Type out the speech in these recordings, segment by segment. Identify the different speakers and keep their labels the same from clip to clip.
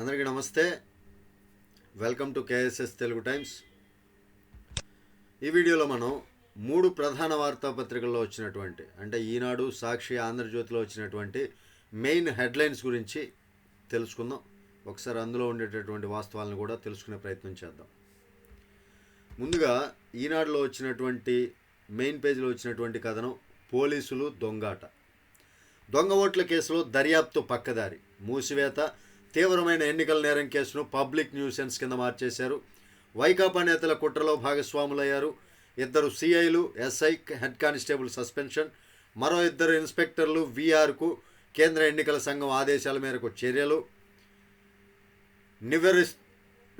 Speaker 1: అందరికీ నమస్తే. Welcome to KSS Telugu Times ఈ వీడియోలో మనం మూడు ప్రధాన వార్తాపత్రికల్లో వచ్చినటువంటి అంటే ఈనాడు సాక్షి ఆంధ్రజ్యోతిలో వచ్చినటువంటి మెయిన్ హెడ్లైన్స్ గురించి తెలుసుకుందాం. ఒకసారి అందులో ఉండేటటువంటి వాస్తవాలను కూడా తెలుసుకునే ప్రయత్నం చేద్దాం. ముందుగా ఈనాడులో వచ్చినటువంటి మెయిన్ పేజీలో వచ్చినటువంటి కథనం పోలీసులు దొంగాట. దొంగ ఓట్ల కేసులో దర్యాప్తు పక్కదారి మూసివేత తీవ్రమైన ఎన్నికల నేరం కేసును పబ్లిక్ న్యూసెన్స్ కింద మార్చేశారు. వైకాపా నేతల కుట్రలో భాగస్వాములయ్యారు. ఇద్దరు సిఐలు ఎస్ఐ హెడ్ కానిస్టేబుల్ సస్పెన్షన్ మరో ఇద్దరు ఇన్స్పెక్టర్లు వీఆర్కు కేంద్ర ఎన్నికల సంఘం ఆదేశాల మేరకు చర్యలు. నివరి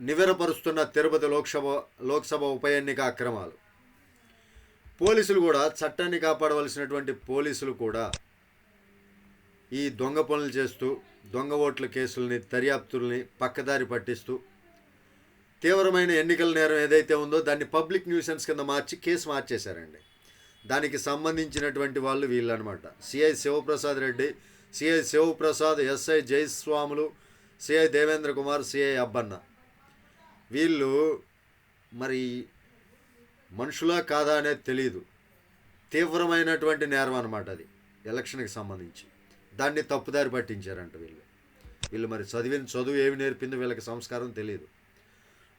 Speaker 1: నివెరపరుస్తున్న తిరుపతి లోక్సభ లోక్సభ ఉప ఎన్నిక అక్రమాలు. పోలీసులు కూడా చట్టాన్ని కాపాడవలసినటువంటి పోలీసులు కూడా ఈ దొంగ పనులు చేస్తూ దొంగ ఓట్ల కేసుల్ని దర్యాప్తుల్ని పక్కదారి పట్టిస్తూ తీవ్రమైన ఎన్నికల నేరం ఏదైతే ఉందో దాన్ని పబ్లిక్ న్యూసెన్స్ కింద మార్చి కేసు మార్చేశారండి. దానికి సంబంధించినటువంటి వాళ్ళు వీళ్ళు అనమాట CI Shivaprasad Reddy CI Shivaprasad SI Jayaswamulu CI Devendra Kumar CI Abbanna. వీళ్ళు మరి మనుషులా కాదా అనేది తెలియదు తీవ్రమైనటువంటి నేరం అనమాట అది ఎలక్షన్కి సంబంధించి. దాన్ని తప్పుదారి పట్టించారంట వీళ్ళు. వీళ్ళు మరి చదివిన చదువు ఏమి నేర్పిందో వీళ్ళకి సంస్కారం తెలియదు.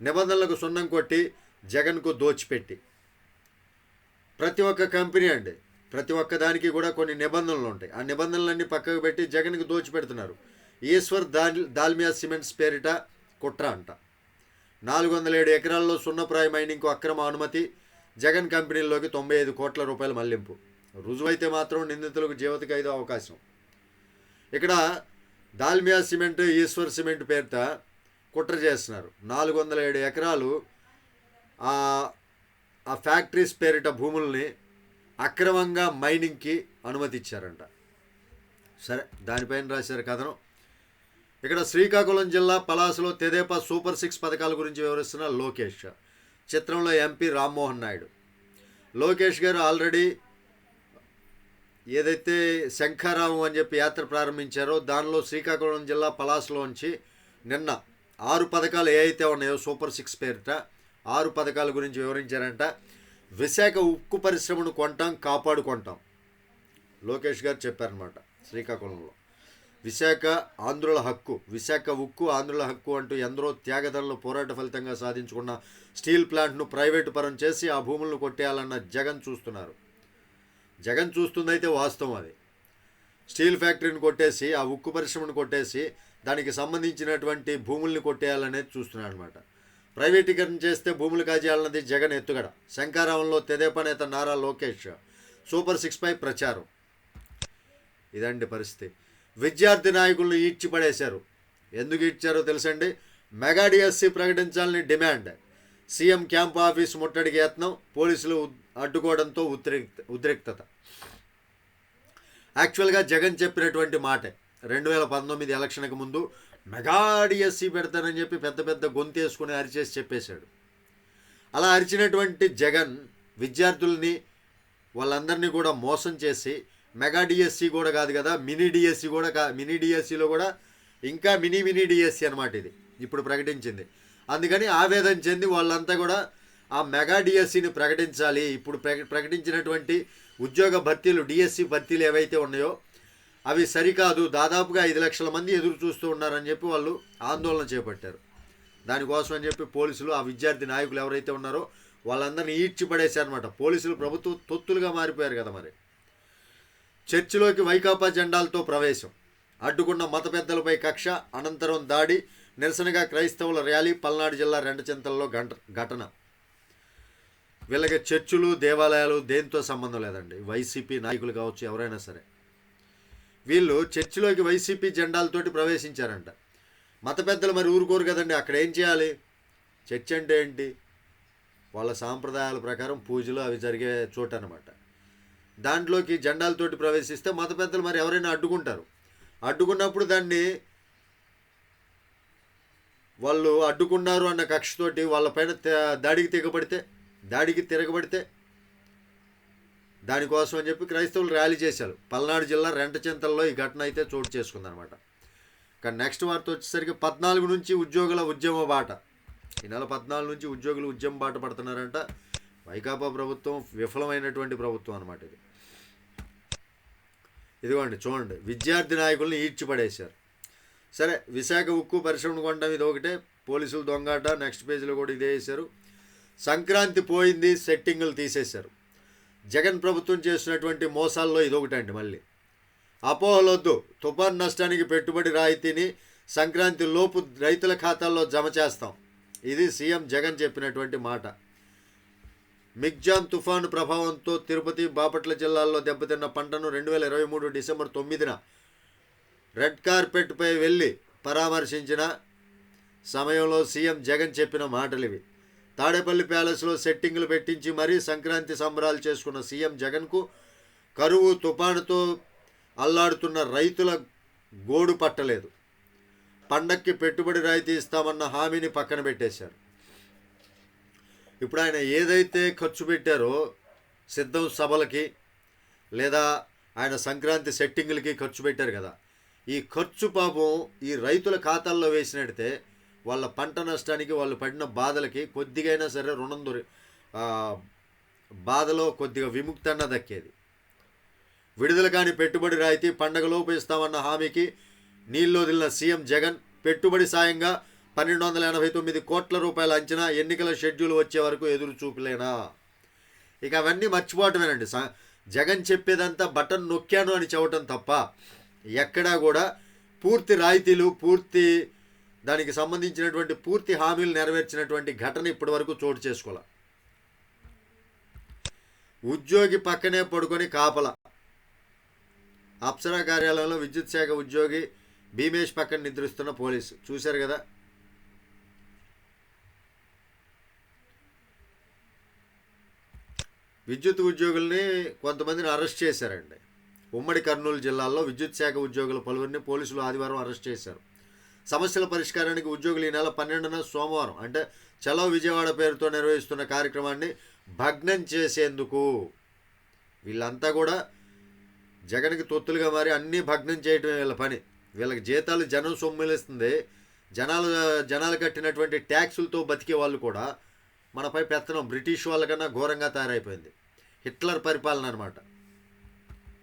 Speaker 1: నిబంధనలకు సున్నం కొట్టి జగన్కు దోచిపెట్టి. ప్రతి ఒక్క కంపెనీ అండి ప్రతి ఒక్క దానికి కూడా కొన్ని నిబంధనలు ఉంటాయి. ఆ నిబంధనలన్నీ పక్కకు పెట్టి జగన్కి దోచిపెడుతున్నారు. ఈశ్వర్ దాల్ దాల్మియా సిమెంట్స్ పేరిట కుట్ర అంట. నాలుగు వందల ఏడు ఎకరాల్లో సున్నప్రాయ మైనింగ్కు అక్రమ అనుమతి జగన్ కంపెనీల్లోకి తొంభై ఐదు కోట్ల రూపాయల మళ్ళింపు. రుజువైతే మాత్రం నిందితులకు జీవిత ఖైదు అవకాశం. ఇక్కడ దాల్మియా సిమెంట్ ఈశ్వర్ సిమెంట్ పేరిట కుట్ర చేస్తున్నారు. నాలుగు వందల ఏడు ఎకరాలు ఆ ఆ ఫ్యాక్టరీస్ పేరిట భూముల్ని అక్రమంగా మైనింగ్కి అనుమతి ఇచ్చారంట సరే దానిపైన రాశారు కథనం. ఇక్కడ శ్రీకాకుళం జిల్లా పలాసలో తెదేపా సూపర్ సిక్స్ పథకాల గురించి వివరిస్తున్న లోకేష్. చిత్రంలో ఎంపీ రామ్మోహన్ నాయుడు. లోకేష్ గారు ఆల్రెడీ ఏదైతే శంఖారామం అని చెప్పి యాత్ర ప్రారంభించారో దానిలో శ్రీకాకుళం జిల్లా పలాసలోంచి నిన్న ఆరు పథకాలు ఏ అయితే ఉన్నాయో సూపర్ సిక్స్ పేరిట ఆరు పథకాల గురించి వివరించారంట. విశాఖ ఉక్కు పరిశ్రమను కొంటాం కాపాడుకుంటాం. లోకేష్ గారు చెప్పారనమాట శ్రీకాకుళంలో. విశాఖ ఆంధ్రుల హక్కు విశాఖ ఉక్కు ఆంధ్రుల హక్కు అంటూ ఎందరో త్యాగదనలు పోరాట ఫలితంగా సాధించుకున్న స్టీల్ ప్లాంట్ను ప్రైవేటు పరం చేసి ఆ భూములను కొట్టేయాలన్న జగన్ చూస్తున్నారు. జగన్ చూస్తుందైతే వాస్తవం అది. స్టీల్ ఫ్యాక్టరీని కొట్టేసి ఆ ఉక్కు పరిశ్రమను కొట్టేసి దానికి సంబంధించినటువంటి భూముల్ని కొట్టేయాలనేది చూస్తున్నాడు అనమాట ప్రైవేటీకరణ చేస్తే భూములు కాజేయాలన్నది జగన్ ఎత్తుగడ. శంకారావంలో తెదేపా నేత నారా లోకేష్ సూపర్ సిక్స్పై ప్రచారం. ఇదండి పరిస్థితి. విద్యార్థి నాయకులను ఈడ్చిపడేశారు. ఎందుకు ఈడ్చారో తెలుసండి? మెగా డిఎస్సి ప్రకటించాలని డిమాండ్. సీఎం క్యాంప్ ఆఫీస్ ముట్టడికి యత్నం పోలీసులు అడ్డుకోవడంతో ఉద్రిక్త ఉద్రిక్తత. యాక్చువల్గా జగన్ చెప్పినటువంటి మాటే. రెండు వేల పంతొమ్మిది ఎలక్షన్కి ముందు మెగా డిఎస్సి పెడతానని చెప్పి పెద్ద పెద్ద గొంతేసుకుని అరిచేసి చెప్పేశాడు. అలా అరిచినటువంటి జగన్ విద్యార్థుల్ని వాళ్ళందరినీ కూడా మోసం చేసి మెగా డిఎస్సి కూడా కాదు కదా మినీ డిఎస్సీ కూడా కా మినీ డిఎస్సిలో కూడా ఇంకా మినీ మినీ డిఎస్సీ అనమాట ఇది. ఇప్పుడు ప్రకటించింది. అందుకని ఆవేదన చెంది వాళ్ళంతా కూడా ఆ మెగా డిఎస్సిని ప్రకటించాలి. ఇప్పుడు ప్రక ప్రకటించినటువంటి ఉద్యోగ భర్తీలు డిఎస్సి భర్తీలు ఏవైతే ఉన్నాయో అవి సరికాదు. దాదాపుగా ఐదు లక్షల మంది ఎదురు చూస్తూ ఉన్నారని చెప్పి వాళ్ళు ఆందోళన చేపట్టారు. దానికోసం అని చెప్పి పోలీసులు ఆ విద్యార్థి నాయకులు ఎవరైతే ఉన్నారో వాళ్ళందరినీ ఈడ్చి పడేశారనమాట పోలీసులు ప్రభుత్వ తొత్తులుగా మారిపోయారు కదా మరి. చర్చిలోకి వైకాపా జెండాలతో ప్రవేశం. అడ్డుకున్న మత పెద్దలపై కక్ష అనంతరం దాడి నిరసనగా క్రైస్తవుల ర్యాలీ పల్నాడు జిల్లా రెండచింతలలో గంట ఘటన. వీళ్ళకి చర్చిలు దేవాలయాలు దేంతో సంబంధం లేదండి. వైసీపీ నాయకులు కావచ్చు ఎవరైనా సరే. వీళ్ళు చర్చిలోకి వైసీపీ జెండాలతోటి ప్రవేశించారంట. మత పెద్దలు మరి ఊరుకోరు కదండి. అక్కడ ఏం చేయాలి? చర్చ్ అంటే ఏంటి? వాళ్ళ సాంప్రదాయాల ప్రకారం పూజలు అవి జరిగే చోటు అనమాట దాంట్లోకి జెండాలతోటి ప్రవేశిస్తే మత పెద్దలు మరి ఎవరైనా అడ్డుకుంటారు. అడ్డుకున్నప్పుడు దాన్ని వాళ్ళు అడ్డుకున్నారు అన్న కక్షతోటి వాళ్ళపైన దాడికి తెగబడితే దాడికి తిరగబడితే దానికోసం అని చెప్పి క్రైస్తవులు ర్యాలీ చేశారు. పల్నాడు జిల్లా రెంటచింతల్లో ఈ ఘటన అయితే చోటు చేసుకుందనమాట కానీ నెక్స్ట్ వార్త వచ్చేసరికి పద్నాలుగు నుంచి ఉద్యోగుల ఉద్యమ బాట. ఈ నెల పద్నాలుగు నుంచి ఉద్యోగులు ఉద్యమ బాట పడుతున్నారంట. వైకాపా ప్రభుత్వం విఫలమైనటువంటి ప్రభుత్వం అనమాట ఇది. ఇదిగోండి చూడండి. విద్యార్థి నాయకుల్ని ఈడ్చిపడేశారు. సరే విశాఖ ఉక్కు పరిశ్రమను కొనడం ఇది ఒకటే పోలీసులు దొంగాట నెక్స్ట్ పేజీలో కూడా ఇదే వేశారు సంక్రాంతి పోయింది సెట్టింగులు తీసేశారు. జగన్ ప్రభుత్వం చేసినటువంటి మోసాల్లో ఇదొకటండి మళ్ళీ. అపోహలొద్దు తుఫాన్ నష్టానికి పెట్టుబడి రాయితీని సంక్రాంతి లోపు రైతుల ఖాతాల్లో జమ చేస్తాం. ఇది సీఎం జగన్ చెప్పినటువంటి మాట. మిగ్జామ్ తుఫాను ప్రభావంతో తిరుపతి బాపట్ల జిల్లాల్లో దెబ్బతిన్న పంటను రెండు వేల ఇరవై మూడు డిసెంబర్ తొమ్మిదిన రెడ్ కార్పెట్పై వెళ్ళి పరామర్శించిన సమయంలో సీఎం జగన్ చెప్పిన మాటలు ఇవి. తాడేపల్లి ప్యాలెస్లో సెట్టింగులు పెట్టించి మరీ సంక్రాంతి సంబరాలు చేసుకున్న సీఎం జగన్కు కరువు తుఫానుతో అల్లాడుతున్న రైతుల గోడు పట్టలేదు. పండక్కి పెట్టుబడి రాయితీ ఇస్తామన్న హామీని పక్కన పెట్టేశారు. ఇప్పుడు ఆయన ఏదైతే ఖర్చు పెట్టారో సిద్ధం సభలకి లేదా ఆయన సంక్రాంతి సెట్టింగులకి ఖర్చు పెట్టారు కదా ఈ ఖర్చు పాపం ఈ రైతుల ఖాతాల్లో వేసినట్టే వాళ్ళ పంట నష్టానికి వాళ్ళు పడిన బాధలకి కొద్దిగైనా సరే రుణం దొరి బాధలో కొద్దిగా విముక్తి అన్న దక్కేది. విడుదల కాని పెట్టుబడి రాయితీ పండగలోపు ఇస్తామన్న హామీకి నీళ్ళు వదిలిన సీఎం జగన్ పెట్టుబడి సాయంగా పన్నెండు వందల ఎనభై తొమ్మిది కోట్ల రూపాయల అంచనా ఎన్నికల షెడ్యూల్ వచ్చే వరకు ఎదురు చూపులేనా? ఇక అవన్నీ మర్చిపోవటమేనండి. జగన్ చెప్పేదంతా బటన్ నొక్కాను అని చెప్పటం తప్ప ఎక్కడా కూడా పూర్తి రాయితీలు పూర్తి దానికి సంబంధించినటువంటి పూర్తి హామీలు నెరవేర్చినటువంటి ఘటన ఇప్పటి వరకు చోటు చేసుకోవాలి ఉద్యోగి పక్కనే పడుకొని కాపల. అప్సరా కార్యాలయంలో విద్యుత్ శాఖ ఉద్యోగి భీమేష్ పక్కన నిద్రిస్తున్న పోలీసు. చూశారు కదా? విద్యుత్ ఉద్యోగుల్ని కొంతమందిని అరెస్ట్ చేశారండి. ఉమ్మడి కర్నూలు జిల్లాలో విద్యుత్ శాఖ ఉద్యోగుల పలువురిని పోలీసులు ఆదివారం అరెస్ట్ చేశారు. సమస్యల పరిష్కారానికి ఉద్యోగులు ఈ నెల పన్నెండున సోమవారం అంటే చలో విజయవాడ పేరుతో నిర్వహిస్తున్న కార్యక్రమాన్ని భగ్నం చేసేందుకు వీళ్ళంతా కూడా జగన్కి తొత్తులుగా మారి అన్నీ భగ్నం చేయటమే వీళ్ళ పని. వీళ్ళకి జీతాలు జనం సొమ్ములేస్తుంది. జనాలు జనాలు కట్టినటువంటి ట్యాక్సులతో బతికే వాళ్ళు కూడా మనపై పెత్తనం బ్రిటిష్ వాళ్ళకన్నా ఘోరంగా తయారైపోయింది. హిట్లర్ పరిపాలన అనమాట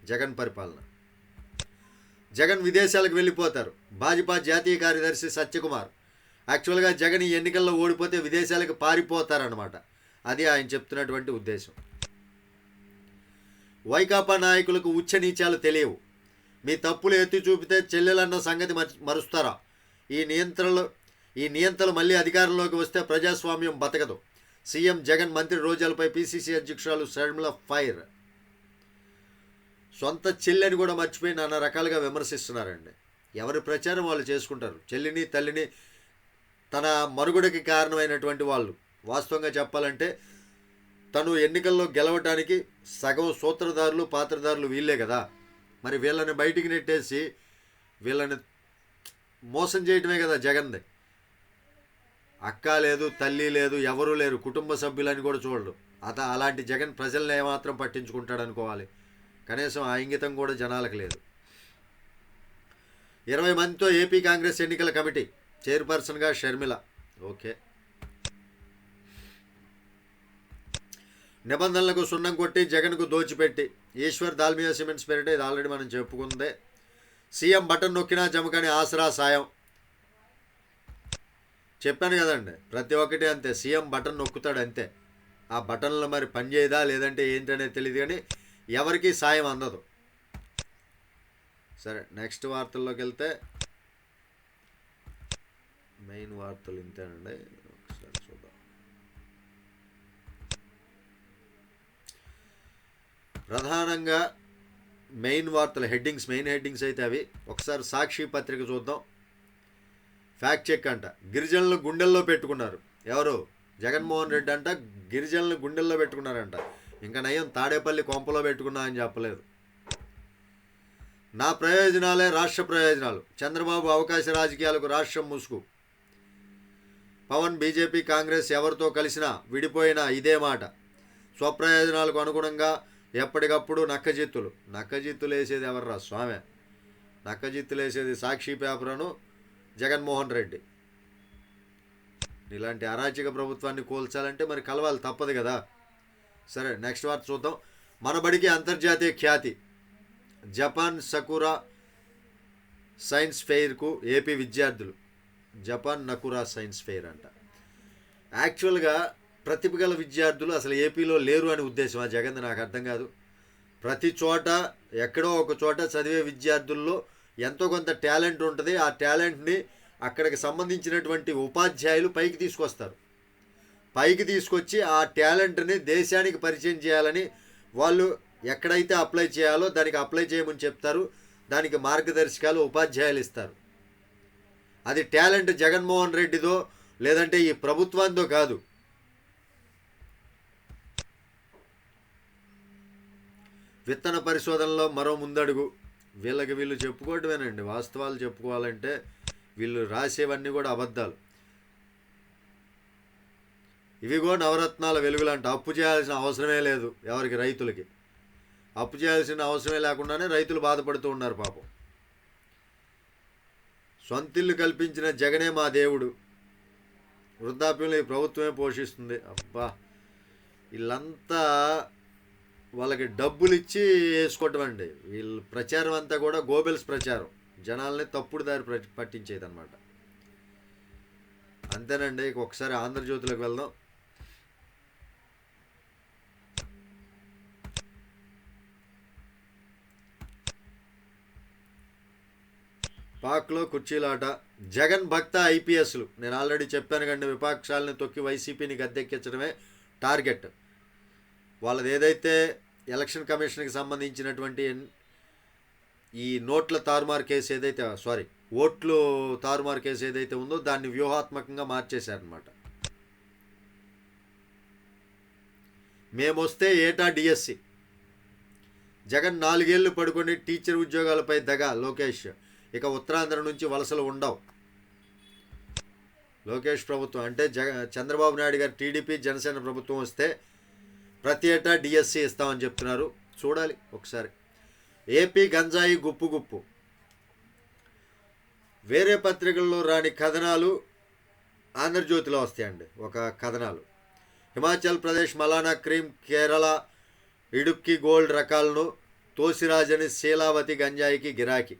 Speaker 1: జగన్ పరిపాలన. జగన్ విదేశాలకు వెళ్ళిపోతారు. భాజపా జాతీయ కార్యదర్శి సత్యకుమార్. యాక్చువల్గా జగన్ ఈ ఎన్నికల్లో ఓడిపోతే విదేశాలకు పారిపోతారనమాట అది ఆయన చెప్తున్నటువంటి ఉద్దేశం. వైకాపా నాయకులకు ఉచ్చ నీచాలు తెలియవు. మీ తప్పులు ఎత్తి చూపితే చెల్లెలన్న సంగతి మరుస్తారా? ఈ నియంత్రణలు ఈ నియంత్రణలు మళ్ళీ అధికారంలోకి వస్తే ప్రజాస్వామ్యం బతకదు. సీఎం జగన్ మంత్రి రోజాలపై పీసీసీ అధ్యక్షురాలు షర్మిల ఫైర్ సొంత చెల్లిని కూడా మర్చిపోయి నానా రకాలుగా విమర్శిస్తున్నారండి. ఎవరి ప్రచారం వాళ్ళు చేసుకుంటారు. చెల్లిని తల్లిని తన మరుగుడికి కారణమైనటువంటి వాళ్ళు. వాస్తవంగా చెప్పాలంటే తను ఎన్నికల్లో గెలవటానికి సగం సూత్రధారులు పాత్రధారులు వీళ్ళే కదా. మరి వీళ్ళని బయటికి నెట్టేసి వీళ్ళని మోసం చేయటమే కదా జగన్ది. అక్క లేదు తల్లి లేదు ఎవరూ లేరు కుటుంబ సభ్యులని కూడా చూడడు అత అలాంటి జగన్ ప్రజల్ని ఏమాత్రం పట్టించుకుంటాడు అనుకోవాలి కనీసం ఆ ఇంగితం కూడా జనాలకు లేదు. ఇరవై మందితో ఏపీ కాంగ్రెస్ ఎన్నికల కమిటీ చైర్పర్సన్గా షర్మిల. ఓకే. నిబంధనలకు సున్నం కొట్టి జగన్కు దోచిపెట్టి ఈశ్వర్ దాల్మియా సిమెంట్స్ పేరిట ఇది ఆల్రెడీ మనం చెప్పుకుందే. సీఎం బటన్ నొక్కినా జమకని ఆసరా సాయం. చెప్పాను కదండి ప్రతి ఒక్కటి అంతే సీఎం బటన్ నొక్కుతాడు అంతే ఆ బటన్లు మరి పనిచేయదా లేదంటే ఏంటనేది తెలియదు కానీ ఎవరికి సాయం అందదు. సరే నెక్స్ట్ వార్తల్లోకి వెళ్తే మెయిన్ వార్తలు ఇంతేనండి. ఒకసారి చూద్దాం. ప్రధానంగా మెయిన్ వార్తలు హెడ్డింగ్స్ మెయిన్ హెడ్డింగ్స్ అయితే అవి. ఒకసారి సాక్షి పత్రిక చూద్దాం. ఫ్యాక్ట్ చెక్ అంట. గిరిజనులు గుండెల్లో పెట్టుకున్నారు. ఎవరు? జగన్మోహన్ రెడ్డి అంట. గిరిజనులు గుండెల్లో పెట్టుకున్నారంట. ఇంకా నయం తాడేపల్లి కొంపలో పెట్టుకున్నా అని చెప్పలేదు. నా ప్రయోజనాలే రాష్ట్ర ప్రయోజనాలు. చంద్రబాబు అవకాశ రాజకీయాలకు రాష్ట్రం ముసుగు. పవన్ బీజేపీ కాంగ్రెస్ ఎవరితో కలిసినా విడిపోయినా ఇదే మాట. స్వప్రయోజనాలకు అనుగుణంగా ఎప్పటికప్పుడు నక్కజిత్తులు. నక్కజిత్తులు వేసేది ఎవర్రా స్వామి? నక్కజిత్తులు వేసేది సాక్షి పేపర్ను జగన్మోహన్ రెడ్డి. ఇలాంటి అరాచక ప్రభుత్వాన్ని కోల్చాలంటే మరి కలవాలి తప్పదు కదా. సరే నెక్స్ట్ వార్త చూద్దాం. మనబడికి అంతర్జాతీయ ఖ్యాతి. జపాన్ సకురా సైన్స్ ఫెయిర్కు ఏపీ విద్యార్థులు. జపాన్ నకురా సైన్స్ ఫెయిర్ అంట. యాక్చువల్గా ప్రతిభ గల విద్యార్థులు అసలు ఏపీలో లేరు అని ఉద్దేశం ఆ జగన్ నాకు అర్థం కాదు. ప్రతి చోట ఎక్కడో ఒక చోట చదివే విద్యార్థుల్లో ఎంతో కొంత టాలెంట్ ఉంటుంది. ఆ టాలెంట్ని అక్కడికి సంబంధించినటువంటి ఉపాధ్యాయులు పైకి తీసుకొస్తారు. పైకి తీసుకొచ్చి ఆ టాలెంట్ని దేశానికి పరిచయం చేయాలని వాళ్ళు ఎక్కడైతే అప్లై చేయాలో దానికి అప్లై చేయమని చెప్తారు. దానికి మార్గదర్శకాలు ఉపాధ్యాయులు ఇస్తారు. అది టాలెంట్ జగన్మోహన్ రెడ్డిదో లేదంటే ఈ ప్రభుత్వంతో కాదు. విత్తన పరిశోధనలో మరో ముందడుగు. వీళ్ళకి వీళ్ళు చెప్పుకోవటమేనండి. వాస్తవాలు చెప్పుకోవాలంటే వీళ్ళు రాసేవన్నీ కూడా అబద్ధాలు. ఇవిగో నవరత్నాల వెలుగులంట అప్పు చేయాల్సిన అవసరమే లేదు ఎవరికి? రైతులకి. అప్పు చేయాల్సిన అవసరమే లేకుండానే రైతులు బాధపడుతూ ఉన్నారు పాపం. సొంతిల్లు కల్పించిన జగనే మా దేవుడు. వృద్ధాప్యంలో ఈ ప్రభుత్వమే పోషిస్తుంది. అబ్బా! వీళ్ళంతా వాళ్ళకి డబ్బులు ఇచ్చి వేసుకోవటం అండి వీళ్ళ ప్రచారం అంతా కూడా గోబెల్స్ ప్రచారం. జనాల్ని తప్పుడు దారి ప్ర- పట్టించేది అనమాట అంతేనండి ఒకసారి ఆంధ్రజ్యోతిలోకి వెళ్దాం. పాక్లో కుర్చీలాట. జగన్ భక్త ఐపీఎస్లు. నేను ఆల్రెడీ చెప్పాను కండి విపక్షాలను తొక్కి వైసీపీని గద్దెక్కించడమే టార్గెట్. వాళ్ళది ఏదైతే ఎలక్షన్ కమిషన్కి సంబంధించినటువంటి ఈ నోట్ల తారుమారు కేసు ఏదైతే సారీ ఓట్లు తారుమారు కేసు ఏదైతే ఉందో దాన్ని వ్యూహాత్మకంగా మార్చేశారనమాట మేమొస్తే ఏటా డిఎస్సి. జగన్ నాలుగేళ్ళు పడుకొని టీచర్ ఉద్యోగాలపై దగా లోకేష్. ఇక ఉత్తరాంధ్ర నుంచి వలసలు ఉండవు. లోకేష్ ప్రభుత్వం అంటే జగ చంద్రబాబు నాయుడు గారు టీడీపీ జనసేన ప్రభుత్వం వస్తే ప్రతి ఏటా డిఎస్సి ఇస్తామని చెప్తున్నారు. చూడాలి ఒకసారి. ఏపీ గంజాయి గుప్పు గుప్పు. వేరే పత్రికల్లో రాని కథనాలు ఆంధ్రజ్యోతిలో వస్తాయండి. ఒక కథనాలు. హిమాచల్ ప్రదేశ్ మలానా క్రీమ్ కేరళ ఇడుక్కి గోల్డ్ రకాలను తోసిరాజని శీలావతి గంజాయికి గిరాకీ.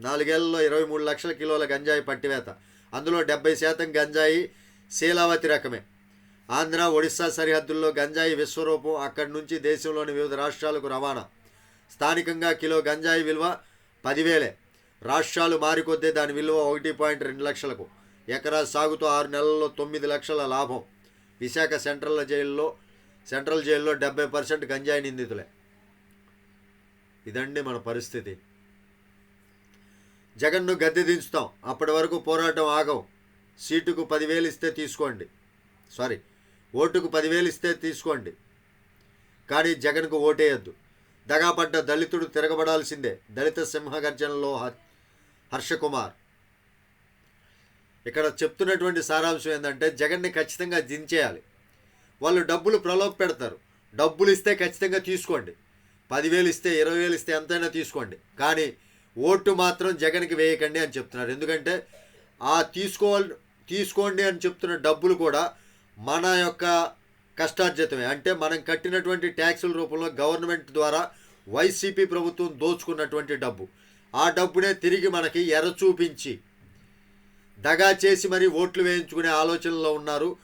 Speaker 1: నాలుగేళ్ళలో ఇరవై మూడు లక్షల కిలోల గంజాయి పట్టివేత. అందులో డెబ్బై శాతం గంజాయి శీలావతి రకమే. ఆంధ్ర ఒడిశా సరిహద్దుల్లో గంజాయి విశ్వరూపం అక్కడి నుంచి దేశంలోని వివిధ రాష్ట్రాలకు రవాణా. స్థానికంగా కిలో గంజాయి విలువ పదివేలే. రాష్ట్రాలు మారికొద్దే దాని విలువ ఒకటి పాయింట్ రెండు లక్షలకు. ఎకరా సాగుతో ఆరు నెలల్లో తొమ్మిది లక్షల లాభం. విశాఖ సెంట్రల్ జైల్లో సెంట్రల్ జైల్లో డెబ్బై పర్సెంట్ గంజాయి నిందితులే. ఇదండి మన పరిస్థితి. జగన్ను గద్దె దించుతాం. అప్పటి వరకు పోరాటం ఆగం సీటుకు పదివేలు ఇస్తే తీసుకోండి. సారీ ఓటుకు పదివేలు ఇస్తే తీసుకోండి. కానీ జగన్కు ఓటేయద్దు. దగాపడ్డ దళితుడు తిరగబడాల్సిందే. దళిత సింహగర్జనలో హర్షకుమార్ ఇక్కడ చెప్తున్నటువంటి సారాంశం ఏంటంటే జగన్ని ఖచ్చితంగా దించేయాలి. వాళ్ళు డబ్బులు ప్రలోభ పెడతారు. డబ్బులు ఇస్తే ఖచ్చితంగా తీసుకోండి. పదివేలు ఇస్తే ఇరవై వేలు ఇస్తే ఎంతైనా తీసుకోండి. కానీ ఓటు మాత్రం జగన్కి వేయకండి అని చెప్తున్నారు. ఎందుకంటే ఆ తీసుకోవాలి తీసుకోండి అని చెప్తున్న డబ్బులు కూడా మన యొక్క కష్టార్జితమే. అంటే మనం కట్టినటువంటి ట్యాక్సుల రూపంలో గవర్నమెంట్ ద్వారా వైసీపీ ప్రభుత్వం దోచుకున్నటువంటి డబ్బు. ఆ డబ్బునే తిరిగి మనకి ఎర చూపించి దగా చేసి మరి ఓట్లు వేయించుకునే ఆలోచనలో ఉన్నారు.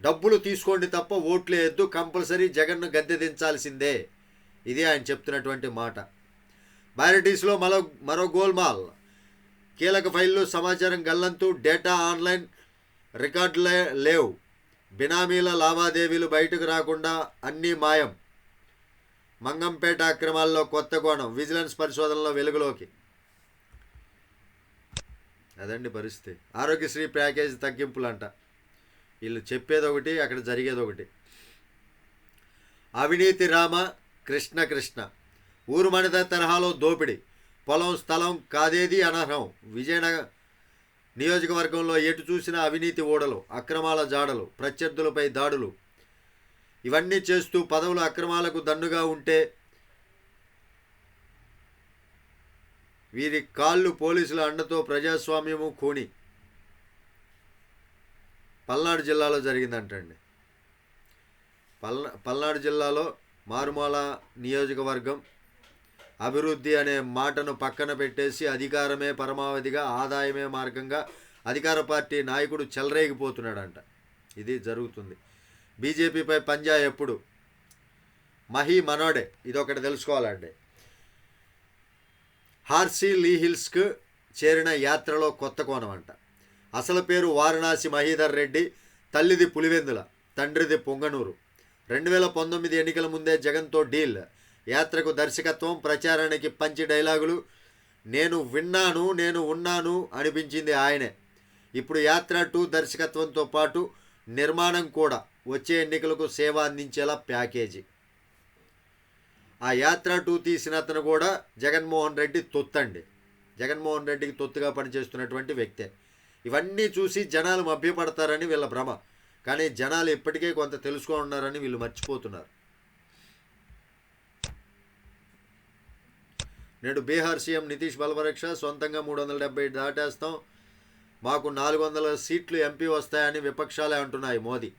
Speaker 1: డబ్బులు తీసుకోండి తప్ప ఓట్లు వేయద్దు కంపల్సరీ జగన్ను గద్దె దించాల్సిందే. ఇది ఆయన చెప్తున్నటువంటి మాట. బైరటీస్లో మరో మరో గోల్మాల్. కీలక ఫైళ్ళు సమాచారం గల్లంతు డేటా ఆన్లైన్ రికార్డులే లేవు. బినామీల లావాదేవీలు బయటకు రాకుండా అన్నీ మాయం. మంగంపేట అక్రమాల్లో కొత్త కోణం విజిలెన్స్ పరిశోధనలో వెలుగులోకి. అదండి పరిస్థితి. ఆరోగ్యశ్రీ ప్యాకేజ్ తగ్గింపులంట. వీళ్ళు చెప్పేది ఒకటి అక్కడ జరిగేది ఒకటి అవినీతి రామ కృష్ణ కృష్ణ. ఊరు మనిద తరహాలో దోపిడి. పొలం స్థలం కాదేది అనర్హం. విజయనగర నియోజకవర్గంలో ఎటు చూసినా అవినీతి ఓడలు అక్రమాల జాడలు ప్రత్యర్థులపై దాడులు. ఇవన్నీ చేస్తూ పదవులు అక్రమాలకు దన్నుగా ఉంటే వీరి కాళ్ళు పోలీసుల అండతో ప్రజాస్వామ్యము కోని పల్నాడు జిల్లాలో జరిగిందంటండి. పల్నా పల్నాడు జిల్లాలో మారుమూల నియోజకవర్గం అభివృద్ధి అనే మాటను పక్కన పెట్టేసి అధికారమే పరమావధిగా ఆదాయమే మార్గంగా అధికార పార్టీ నాయకుడు చెలరేగిపోతున్నాడంట. ఇది జరుగుతుంది. బీజేపీపై పంజా ఎప్పుడు? మహి మనోడే ఇదొకటి తెలుసుకోవాలండి. హార్సీ లీ హిల్స్కు చేరిన యాత్రలో కొత్త కోణం అంట అసలు పేరు వారణాసి మహీధర్ రెడ్డి తల్లిది పులివెందుల తండ్రిది పొంగనూరు. రెండు వేల పంతొమ్మిది ఎన్నికల ముందే జగన్తో డీల్. యాత్రకు దర్శకత్వం ప్రచారానికి పంచి డైలాగులు నేను విన్నాను నేను ఉన్నాను అనిపించింది ఆయనే. ఇప్పుడు యాత్ర టూ దర్శకత్వంతో పాటు నిర్మాణం కూడా వచ్చే ఎన్నికలకు సేవ అందించేలా ప్యాకేజీ. ఆ యాత్ర టూ తీసిన అతను కూడా జగన్మోహన్ రెడ్డి తొత్తండి. జగన్మోహన్ రెడ్డికి తొత్తుగా పనిచేస్తున్నటువంటి వ్యక్తే. ఇవన్నీ చూసి జనాలు మభ్యపడతారని వీళ్ళ భ్రమ. కానీ జనాలు ఇప్పటికే కొంత తెలుసుకున్నారని వీళ్ళు మర్చిపోతున్నారు. నేడు బీహార్ సీఎం నితీష్ బలపరీక్ష సొంతంగా మూడు వందల డెబ్బై దాటేస్తాం. మాకు నాలుగు వందల సీట్లు ఎంపీ వస్తాయని విపక్షాలే అంటున్నాయి మోదీ.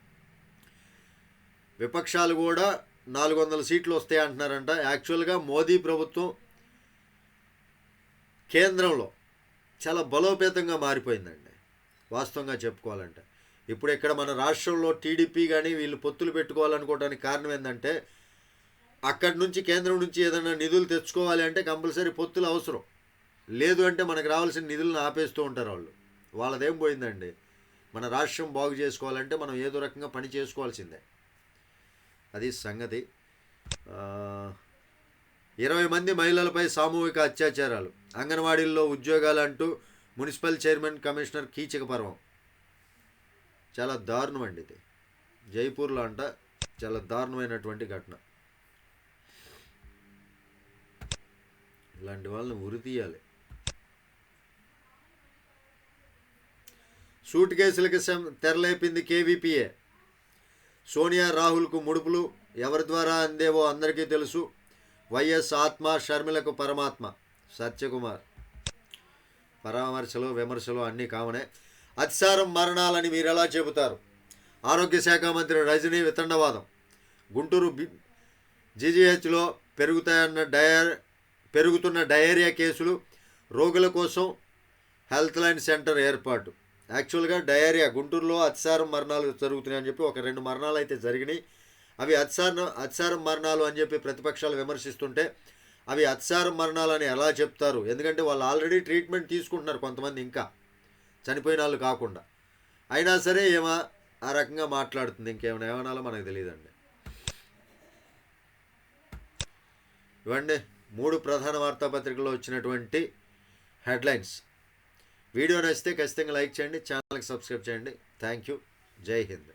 Speaker 1: విపక్షాలు కూడా నాలుగు వందల సీట్లు వస్తాయి అంటున్నారంట. యాక్చువల్గా మోదీ ప్రభుత్వం కేంద్రంలో చాలా బలోపేతంగా మారిపోయిందండి. వాస్తవంగా చెప్పుకోవాలంటే. ఇప్పుడు ఇక్కడ మన రాష్ట్రంలో టీడీపీ కానీ వీళ్ళు పొత్తులు పెట్టుకోవాలనుకోవడానికి కారణం ఏంటంటే అక్కడి నుంచి కేంద్రం నుంచి ఏదైనా నిధులు తెచ్చుకోవాలి అంటే కంపల్సరీ పొత్తులు అవసరం. లేదు అంటే మనకు రావాల్సిన నిధులను ఆపేస్తూ ఉంటారు వాళ్ళు. వాళ్ళదేం పోయిందండి? మన రాష్ట్రం బాగు చేసుకోవాలంటే మనం ఏదో రకంగా పని చేసుకోవాల్సిందే. అది సంగతి. ఇరవై మంది మహిళలపై సామూహిక అత్యాచారాలు. అంగన్వాడీల్లో ఉద్యోగాలు అంటూ మున్సిపల్ చైర్మన్ కమిషనర్ కీచక పర్వం. చాలా దారుణం అండి ఇది. జైపూర్లో అంట చాలా దారుణమైనటువంటి ఘటన. ఇలాంటి వాళ్ళని ఉరి తీయాలి సూట్ కేసులకి తెరలేపింది కేవీపీఏ సోనియా రాహుల్కు ముడుపులు ఎవరి ద్వారా అందేవో అందరికీ తెలుసు. వైఎస్ ఆత్మ షర్మిలకు పరమాత్మ. సత్యకుమార్. పరామర్శలు విమర్శలు అన్నీ కామనే. అతిసారం మరణాలని మీరు ఎలా చెబుతారు? ఆరోగ్య శాఖ మంత్రి రజనీ వితండవాదం. గుంటూరు జీజీహెచ్లో పెరుగుతాయన్న డయర్ పెరుగుతున్న డయేరియా కేసులు రోగుల కోసం హెల్త్ లైన్ సెంటర్ ఏర్పాటు. యాక్చువల్గా డయేరియా గుంటూరులో అతిసారం మరణాలు జరుగుతున్నాయని చెప్పి ఒక రెండు మరణాలు అయితే జరిగినాయి. అవి అతిసారం అతిసారం మరణాలు అని చెప్పి ప్రతిపక్షాలు విమర్శిస్తుంటే అవి అతిసారం మరణాలు అని ఎలా చెప్తారు? ఎందుకంటే వాళ్ళు ఆల్రెడీ ట్రీట్మెంట్ తీసుకుంటున్నారు కొంతమంది ఇంకా. చనిపోయిన వాళ్ళు కాకుండా. అయినా సరే ఏమా ఆ రకంగా మాట్లాడుతుంది. ఇంకేమైనా ఏమనాలో మనకు తెలియదండి. ఇవ్వండి. మూడు ప్రధాన వార్తాపత్రికల్లో వచ్చినటువంటి హెడ్లైన్స్. వీడియో నచ్చితే ఖచ్చితంగా లైక్ చేయండి ఛానల్కి సబ్స్క్రైబ్ చేయండి. థ్యాంక్ యూ జై హింద్.